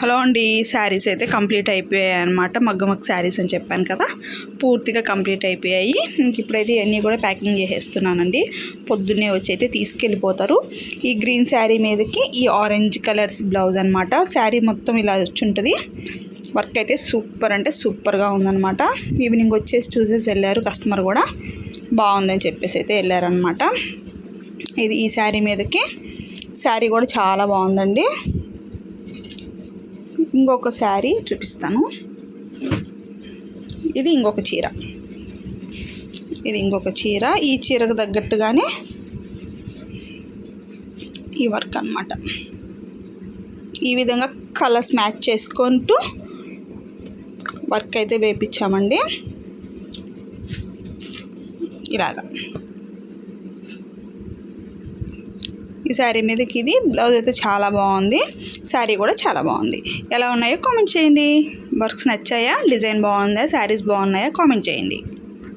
Hello అండి శారీస్ అయితే complete అయిపోయాయి అనమాట మగ్గమగ్ శారీస్ అని చెప్పాను కదా. పూర్తిగా కంప్లీట్ అయిపోయాయి. ఇప్పుడైతే ఇవన్నీ కూడా ప్యాకింగ్ చేసేస్తున్నానండి. పొద్దున్నే వచ్చి అయితే తీసుకెళ్ళిపోతారు. ఈ గ్రీన్ శారీ మీదకి ఈ ఆరెంజ్ కలర్స్ బ్లౌజ్ అనమాట శారీ మొత్తం ఇలా వచ్చి ఉంటుంది వర్క్ అయితే సూపర్ అంటే సూపర్గా ఉందన్నమాట. ఈవినింగ్ వచ్చేసి చూసేసి వెళ్ళారు కస్టమర్ కూడా. బాగుందని చెప్పేసి అయితే వెళ్ళారనమాట ఇది ఈ శారీ మీదకి. శారీ కూడా చాలా బాగుందండి. ఇంకొక శారీ చూపిస్తాను. ఇది ఇంకొక చీర. ఇది ఇంకొక చీర. ఈ చీరకు తగ్గట్టుగానే ఈ వర్క్ అన్నమాట. ఈ విధంగా కలర్స్ మ్యాచ్ చేసుకుంటూ వర్క్ అయితే వేపించామండి ఇలాగా. ఈ శారీ మీదకి ఇది బ్లౌజ్ అయితే చాలా బాగుంది. శారీ కూడా చాలా బాగుంది. ఎలా ఉన్నాయో కామెంట్ చేయండి. వర్క్స్ నచ్చాయా? డిజైన్ బాగుందా? శారీస్ బాగున్నాయా? కామెంట్ చేయండి.